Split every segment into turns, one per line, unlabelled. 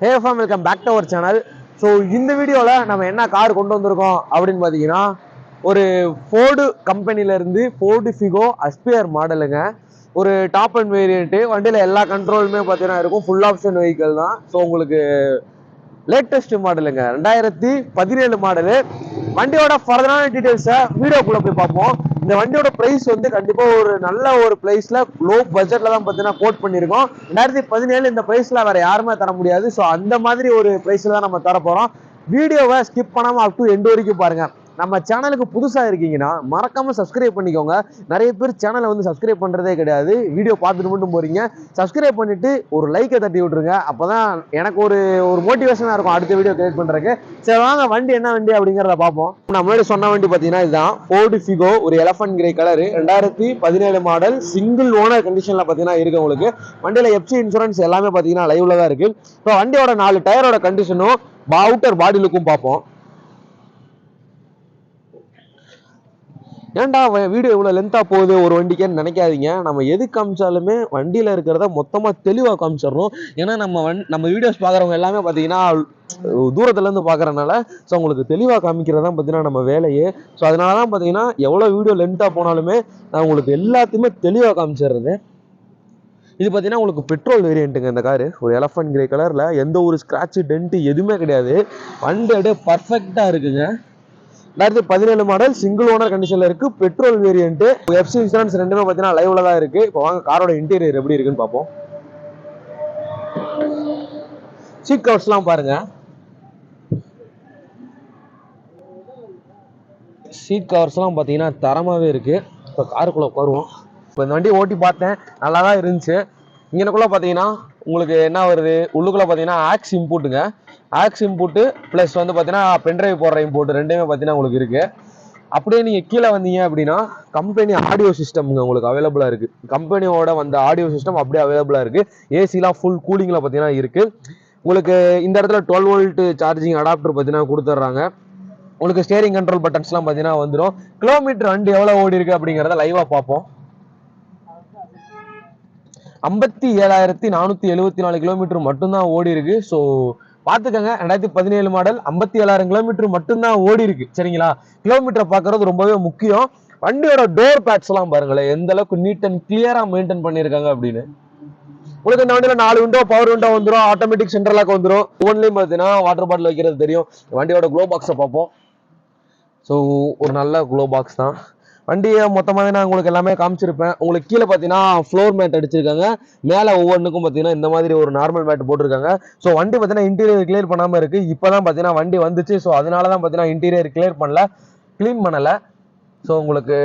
Hey farm welcome back to our channel so இந்த வீடியோவில் நம்ம என்ன கார் கொண்டு வந்திருக்கோம் அப்படின்னு பார்த்தீங்கன்னா ஒரு ஃபோர்டு கம்பெனிலேருந்து ஃபோர்டு ஃபிகோ அஸ்பியர் மாடலுங்க ஒரு டாப் அண்ட் வேரியண்ட்டு வண்டியில் எல்லா கண்ட்ரோலுமே பார்த்தீங்கன்னா இருக்கும். ஃபுல் ஆப்ஷன் வெஹிக்கிள் தான். ஸோ உங்களுக்கு லேட்டஸ்ட் மாடலுங்க ரெண்டாயிரத்தி பதினேழு மாடலு வண்டியோட ஃபர்தரான டீட்டெயில்ஸை வீடியோக்குள்ளே போய் பார்ப்போம். இந்த வண்டியோட ப்ரைஸ் வந்து கண்டிப்பா ஒரு நல்ல ஒரு பிரைஸ்ல லோ பட்ஜெட்ல தான் பார்த்தீங்கன்னா கோட் பண்ணியிருக்கோம். ரெண்டாயிரத்தி பதினேழு இந்த பிரைஸ்ல வேற யாருமே தர முடியாது. ஸோ அந்த மாதிரி ஒரு ப்ரைஸில் தான் நம்ம தர போறோம் வீடியோவை ஸ்கிப் பண்ணாமல் அப் டு எண்டு வரைக்கும் பாருங்க. நம்ம சேனலுக்கு புதுசாக இருக்கீங்கன்னா மறக்காமல் சப்ஸ்கிரைப் பண்ணிக்கோங்க. நிறைய பேர் சேனலை வந்து சப்ஸ்கிரைப் பண்ணுறதே கிடையாது. வீடியோ பார்த்துட்டு மட்டும் போகிறீங்க சப்ஸ்கிரைப் பண்ணிவிட்டு ஒரு லைக்கை தட்டி விட்ருங்க அப்போ தான் எனக்கு ஒரு ஒரு மோட்டிவேஷனாக இருக்கும் அடுத்த வீடியோ கிரியேட் பண்ணுறதுக்கு சரி வாங்க வண்டி என்ன வண்டி அப்படிங்கிறத பார்ப்போம். நான் முன்னாடி சொன்ன வண்டி பார்த்தீங்கன்னா இதுதான். ஃபோர்டு ஃபிகோ ஒரு எலஃபன்ட் கிரே கலர் ரெண்டாயிரத்தி பதினேழு மாடல் சிங்கிள் ஓனர் கண்டிஷனில் பார்த்தீங்கன்னா இருக்கு உங்களுக்கு. வண்டியில் எஃப்சி இன்சூரன்ஸ் எல்லாமே பார்த்தீங்கன்னா லைவில் தான் இருக்குது இப்போ வண்டியோட நாலு டயரோட கண்டிஷனும் அவுட்டர் பாடி லுக்கும் பார்ப்போம். ஏன்டா வீடியோ இவ்வளோ லென்த்தாக போகுது ஒரு வண்டிக்கேன்னு நினைக்காதீங்க. நம்ம எது காமிச்சாலுமே வண்டியில் இருக்கிறத மொத்தமாக தெளிவாக காமிச்சிடணும். ஏன்னா நம்ம வண் நம்ம வீடியோஸ் பார்க்குறவங்க எல்லாமே பார்த்தீங்கன்னா தூரத்துலேருந்து பார்க்குறனால ஸோ உங்களுக்கு தெளிவாக காமிக்கிறது தான் பார்த்தீங்கன்னா நம்ம வேலையே. ஸோ அதனால தான் பார்த்தீங்கன்னா எவ்வளோ வீடியோ லென்த்தாக போனாலுமே நான் உங்களுக்கு எல்லாத்தையுமே தெளிவாக காமிச்சிடுறது. இது பார்த்தீங்கன்னா உங்களுக்கு பெட்ரோல் வேரியண்ட்டுங்க இந்த காரு ஒரு எலஃபன்ட் கிரே கலரில் எந்த ஒரு ஸ்க்ராட்சு டென்ட்டு எதுவுமே கிடையாது. வண்டி அப்படியே பர்ஃபெக்டாக இருக்குங்க. ரெண்டாயிரத்தி பதினேழு மாடல் சிங்கிள் ஓனர் கண்டிஷனில் இருக்கு. பெட்ரோல் வேரியன்ட் எஃப்சி இன்சூரன்ஸ் ரெண்டுமே பார்த்தீங்கன்னா லைவ்ல தான் இருக்கு. இப்போ வாங்க காரோட இன்டீரியர் எப்படி இருக்குன்னு பார்ப்போம். சீட் கவர்ஸ்லாம் பாருங்க. சீட் கவர்ஸ்லாம் பார்த்தீங்கன்னா தரமாகவே இருக்கு. இப்போ காருக்குள்ளே உட்காருவோம். இப்போ இந்த வண்டி ஓட்டி பார்த்தேன். நல்லா தான் இருந்துச்சு. இங்கனக்குள்ளே பார்த்தீங்கன்னா உங்களுக்கு என்ன வருது? உள்ளுக்குள்ளே பார்த்தீங்கன்னா ஆக்ஸ் இம்போர்ட்டுங்க ஆக்ஸ் இம்போர்ட்டு ப்ளஸ் வந்து பார்த்தீங்கன்னா பென்ட்ரைவ் போடுற இம்போர்ட் ரெண்டுமே பார்த்தீங்கன்னா உங்களுக்கு இருக்குது அப்படியே நீங்கள் கீழே வந்தீங்க அப்படின்னா கம்பெனி ஆடியோ சிஸ்டம்ங்க உங்களுக்கு அவைலபிளாக இருக்குது கம்பெனியோட வந்த ஆடியோ சிஸ்டம் அப்படியே அவைலபிளாக இருக்குது ஏசிலாம் ஃபுல் கூலிங்கில் பார்த்தீங்கன்னா இருக்குது உங்களுக்கு இந்த இடத்துல டுவெல் வோல்ட் சார்ஜிங் அடாப்டர் பார்த்தீங்கன்னா கொடுத்துட்றாங்க உங்களுக்கு ஸ்டேரிங் கண்ட்ரோல் பட்டன்ஸ்லாம் பார்த்தீங்கன்னா வந்துடும் கிலோமீட்டர் வண்டி எவ்வளோ ஓடி இருக்கு அப்படிங்கிறத லைவாக பார்ப்போம். ஐம்பத்தி ஏழாயிரத்தி நானூற்றி எழுபத்தி நாலு கிலோமீட்டர் மட்டும்தான் ஓடி இருக்கு. ஸோ பார்த்துக்கங்க. ரெண்டாயிரத்தி பதினேழு மாடல் ஐம்பத்தி ஏழாயிரம் கிலோமீட்டர் மட்டும்தான் ஓடி இருக்கு. சரிங்களா? கிலோமீட்டரை பார்க்கறது ரொம்பவே முக்கியம். வண்டியோட டோர் பேட்ஸ் எல்லாம் பாருங்களேன். எந்த அளவுக்கு நீட் அண்ட் கிளியரா மெயின்டைன் பண்ணியிருக்காங்க அப்படின்னு. உங்களுக்கு இந்த வண்டியில நாலு விண்டோ பவர் விண்டோ வந்துடும் ஆட்டோமேட்டிக் சென்ட்ரல் வந்துடும் ஒன்லையும் பார்த்தீங்கன்னா வாட்டர் பாட்டில் வைக்கிறது தெரியும். வண்டியோட க்ளோ பாக்ஸை பார்ப்போம். ஸோ ஒரு நல்ல க்ளோ பாக்ஸ் தான். வண்டியை மொத்தமாகவே நான் உங்களுக்கு எல்லாமே காமிச்சிருப்பேன். உங்களுக்கு கீழே பார்த்தீங்கன்னா ஃப்ளோர் மேட் அடிச்சிருக்காங்க. மேலே ஒவ்வொன்றுக்கும் பார்த்தீங்கன்னா இந்த மாதிரி ஒரு நார்மல் மேட் போட்டிருக்காங்க. ஸோ வண்டி பார்த்தீங்கன்னா இன்டீரியர் கிளியர் பண்ணாமல் இருக்குது இப்போ தான் பார்த்தீங்கன்னா வண்டி வந்துச்சு. ஸோ அதனால தான் பார்த்தீங்கன்னா இன்டீரியர் கிளியர் பண்ணல. க்ளீன் பண்ணலை. ஸோ உங்களுக்கு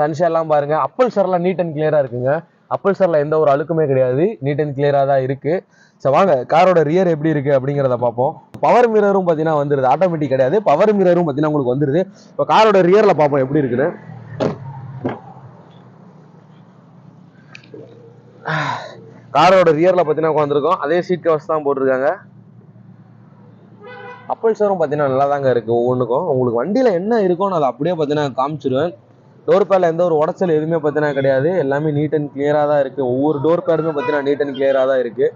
சன்ஷேர்லாம் பாருங்கள் அப்பல் சரெலாம் நீட் அண்ட் கிளியராக இருக்குங்க. அப்பல் சரில் எந்த ஒரு அழுக்குமே கிடையாது. நீட் அண்ட் கிளியராக தான் இருக்குது ஸோ வாங்க காரோட ரியர் எப்படி இருக்குது அப்படிங்கிறத பார்ப்போம். பவர் மிரரும் பார்த்தீங்கன்னா வந்துருது. ஆட்டோமேட்டிக் கிடையாது. பவர் மிரரும் பார்த்தீங்கன்னா உங்களுக்கு வந்துருது. இப்போ காரோட ரியரில் பார்ப்போம் எப்படி இருக்குன்னு. காரோட ரியரில் பார்த்தீங்கன்னா உட்காந்துருக்கோம் அதே சீட் கவர்ஸ் தான் போட்டிருக்காங்க. அப்பல்சரும் பார்த்தீங்கன்னா நல்லா தாங்க இருக்குது ஒவ்வொன்றுக்கும் உங்களுக்கு வண்டியில் என்ன இருக்கோ நான் அதை அப்படியே பார்த்தீங்கன்னா காமிச்சிருவேன். டோர் பேரில் எந்த ஒரு உடச்சல் எதுவுமே பார்த்தீங்கன்னா கிடையாது. எல்லாமே நீட் அண்ட் கிளியராக தான் இருக்குது ஒவ்வொரு டோர் பேருமே பார்த்தீங்கன்னா நீட் அண்ட் கிளியராக தான் இருக்குது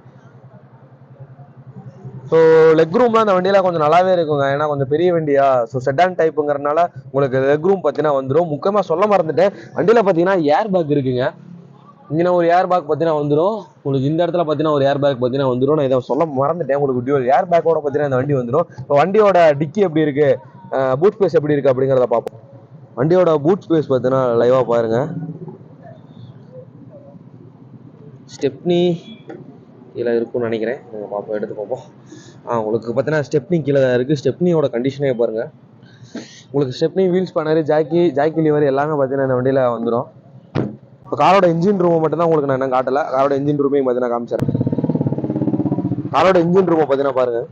ஸோ லெக் ரூம்லாம் அந்த வண்டியெல்லாம் கொஞ்சம் நல்லாவே இருக்குங்க. ஏன்னா கொஞ்சம் பெரிய வண்டியா? ஸோ செட்டான் டைப்புங்கிறனால உங்களுக்கு லெக் ரூம் பார்த்தீங்கன்னா வந்துடும் முக்கியமாக சொல்ல மறந்துட்டேன். வண்டியில் பார்த்தீங்கன்னா ஏர் பேக் இருக்குங்க. இங்கே ஒரு ஏர் பேக் பார்த்தீங்கன்னா வந்துடும் உங்களுக்கு இந்த இடத்துல பார்த்தீங்கன்னா ஒரு ஏர் பேக் பார்த்தீங்கன்னா வந்துடும் நான் இதை சொல்ல மறந்துட்டேன். உங்களுக்கு டியூல் ஏர் பேக்கோட பார்த்தீங்கன்னா இந்த வண்டி வந்துடும் இப்போ வண்டியோட டிக்கி எப்படி இருக்குது பூட் ஸ்பேஸ் எப்படி இருக்குது அப்படிங்கிறத பார்ப்போம். வண்டியோட பூட் ஸ்பேஸ் பார்த்தீங்கன்னா லைவாக பாருங்க. ஸ்டெப்னி கீழே இருக்கும்னு நினைக்கிறேன். பார்ப்போம் எடுத்து பார்ப்போம். உங்களுக்கு பார்த்தீங்கன்னா ஸ்டெப்னி கீழே தான் இருக்குது ஸ்டெப்னியோட கண்டிஷனே பாருங்கள் உங்களுக்கு ஸ்டெப்னி வீல்ஸ் பண்ணார் ஜாக்கி ஜாக்கி லிவர் எல்லாமே பார்த்தீங்கன்னா இந்த வண்டியில் வந்துடும் இப்போ காரோட இன்ஜின் ரூமை மட்டும்தான் உங்களுக்கு நான் என்ன காட்டலை. காரோட இன்ஜின் ரூமையும் பார்த்தீங்கன்னா காமிச்சேன் காரோட இன்ஜின் ரூமை பார்த்தீங்கன்னா பாருங்கள்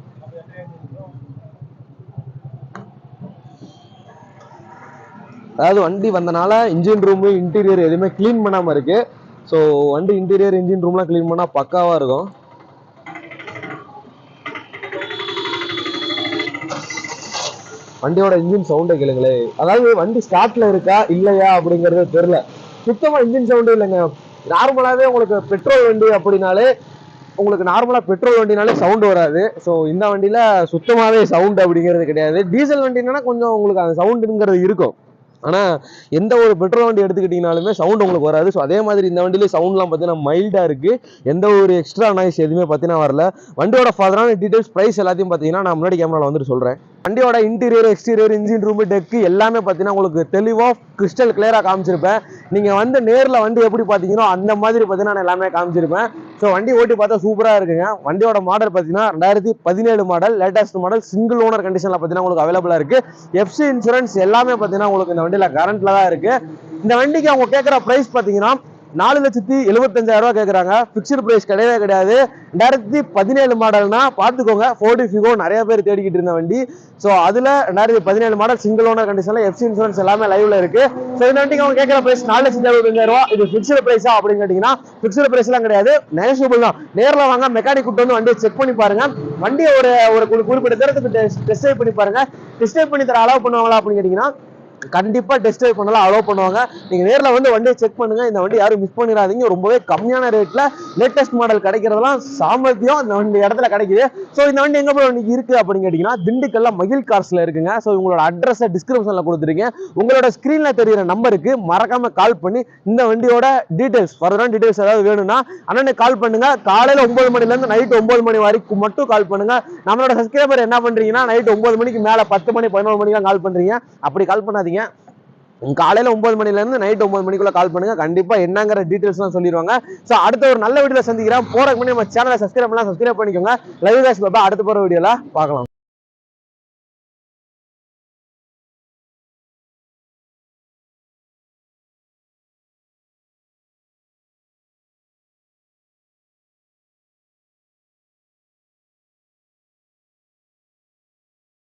அதாவது வண்டி வந்தனால இன்ஜின் ரூமு இன்டீரியர் எதுவுமே க்ளீன் பண்ணாமல் இருக்குது ஸோ வண்டி இன்டீரியர் இன்ஜின் ரூம்லாம் க்ளீன் பண்ணால் பக்காவாக இருக்கும். வண்டியோட இன்ஜின் சவுண்டை கேளுங்களே. அதாவது வண்டி ஸ்டார்ட்ல இருக்கா இல்லையா அப்படிங்கறது தெரியல. சுத்தமா இன்ஜின் சவுண்டே இல்லைங்க. நார்மலாவே உங்களுக்கு பெட்ரோல் வண்டி அப்படின்னாலே உங்களுக்கு நார்மலா பெட்ரோல் வண்டினாலே சவுண்ட் வராது. ஸோ இந்த வண்டியில சுத்தமாவே சவுண்ட் அப்படிங்கிறது கிடையாது. டீசல் வண்டினா கொஞ்சம் உங்களுக்கு அந்த சவுண்டுங்கிறது இருக்கும். ஆனால் எந்த ஒரு பெட்ரோல் வண்டி எடுத்துக்கிட்டீங்கனாலுமே சவுண்ட் உங்களுக்கு வராது. ஸோ அதே மாதிரி இந்த வண்டியிலே சவுண்ட்லாம் பார்த்தீங்கன்னா மைல்டாக இருக்குது எந்த ஒரு எக்ஸ்ட்ரா நாய்ஸ் எதுவுமே பார்த்தீங்கன்னா வரல. வண்டியோட ஃபர்தரான டீட்டெயில்ஸ் ப்ரைஸ் எல்லாத்தையும் பார்த்தீங்கன்னா நான் முன்னாடி கேமராவில் வந்துட்டு சொல்கிறேன் வண்டியோட interior exterior engine room deck எல்லாமே பார்த்தீங்கன்னா உங்களுக்கு தெளிவாக கிறிஸ்டல் கிளியராக காமிச்சிருப்பேன். நீங்கள் வந்து நேரில் வண்டி எப்படி பார்த்தீங்கன்னா அந்த மாதிரி பார்த்தீங்கன்னா நான் எல்லாமே காமிச்சிருப்பேன். ஸோ வண்டி ஓட்டி பார்த்தா சூப்பராக இருக்குங்க. வண்டியோட மாடல் பார்த்தீங்கன்னா ரெண்டாயிரத்தி பதினேழு model latest model single owner கண்டிஷனில் பார்த்தீங்கன்னா உங்களுக்கு அவைலபிளாக இருக்குது எஃப்சி இன்சூரன்ஸ் எல்லாமே பார்த்தீங்கன்னா உங்களுக்கு இந்த வண்டியில் கரண்ட்டில் தான் இருக்குது இந்த வண்டிக்கு அவங்க கேட்குற ப்ரைஸ் பார்த்தீங்கன்னா நாலு லட்சத்தி எழுபத்தஞ்சாயிரம் ரூபா கேட்குறாங்க ஃபிக்ஸ்டு ப்ரைஸ் கிடையவே கிடையாது. ரெண்டாயிரத்தி பதினேழு மாடல்னா பார்த்துக்கோங்க. ஃபோர்டி ஃபிகோ நிறைய பேர் தேடிக்கிட்டு இருந்த வண்டி. ஸோ அதில் ரெண்டாயிரத்தி பதினேழு மாடல் சிங்கிள் ஓனர் கண்டிஷனில் எஃப்சி இன்சூரன்ஸ் எல்லாமே லைவ்ல இருக்கு. ஸோ இந்த வண்டிக்கு அவங்க கேட்குற ப்ரைஸ் நாலு லட்சத்தி எழுபத்தஞ்சாயிரம் ரூபா இது ஃபிக்ஸ்டு ப்ரைஸா அப்படின்னு கேட்டிங்கன்னா ஃபிக்ஸ்டு ப்ரைஸ்லாம் கிடையாது. நெகஷியபிள் தான். நேரில் வாங்க மெக்கானிக் கூட்டு வந்து வண்டியை செக் பண்ணி பாருங்க. வண்டியை ஒரு ஒரு குறிப்பிட்ட தூரத்துக்கு டெஸ்ட் ட்ரைவ் பண்ணி பாருங்க. டெஸ்ட் பண்ணி தர அலோவ் பண்ணுவாங்களா அப்படின்னு கேட்டிங்கன்னா கண்டிப்பா டெஸ்ட் ட்ரைவ் பண்ணலாம் அலோவ் பண்ணுவாங்க. நீங்க நேரில் வந்து வண்டியை செக் பண்ணுங்க. இந்த வண்டி யாரும் மிஸ் பண்ணிடாதீங்க. ரொம்பவே கம்மியான ரேட்டில் லேட்டஸ்ட் மாடல் கிடைக்கிறதெல்லாம் சாமர்த்தியம் இந்த வண்டி இடத்துல கிடைக்குது. ஸோ இந்த வண்டி எங்கே போய் இன்னைக்கு இருக்கு அப்படின்னு கேட்டிங்கன்னா திண்டுக்கல்ல மகிழ் கார்ஸில் இருக்குங்க. ஸோ உங்களோட அட்ரஸை டிஸ்கிரிப்ஷனில் கொடுத்துருக்கேன். உங்களோட ஸ்க்ரீனில் தெரியிற நம்பருக்கு மறக்காம கால் பண்ணி இந்த வண்டியோட டீடைல்ஸ் ஃபர்தரான டீட்டெயில்ஸ் ஏதாவது வேணும்னா அண்ணனை கால் பண்ணுங்க. காலையில் ஒம்பது மணிலேருந்து நைட்டு நைட் மணி வரைக்கும் மட்டும் கால் பண்ணுங்க. நம்மளோட சப்ஸ்கிரைபர் என்ன பண்ணுறீங்கன்னா நைட்டு ஒன்பது மணிக்கு மேலே பத்து மணி பதினோரு மணிக்கெலாம் கால் பண்ணுறீங்க அப்படி கால் பண்ணாதீங்க. காலையில ஒன்பது மணில இருந்து நைட் ஒன்பது மணிக்குள்ள கால் பண்ணுங்க. கண்டிப்பா என்னங்கிற டீட்டெயில்ஸ்லாம் சொல்லிடுவாங்க ஸோ அடுத்த ஒரு நல்ல வீடியோவில் சந்திக்கிறேன். போறதுக்கு முன்னாடி நம்ம சேனலை சப்ஸ்கிரைப் பண்ணலாம். சப்ஸ்கிரைப் பண்ணிக்கோங்க. லைவ் காஸ் பாப்பா அடுத்த போகிற வீடியோவில் பார்க்கலாம்.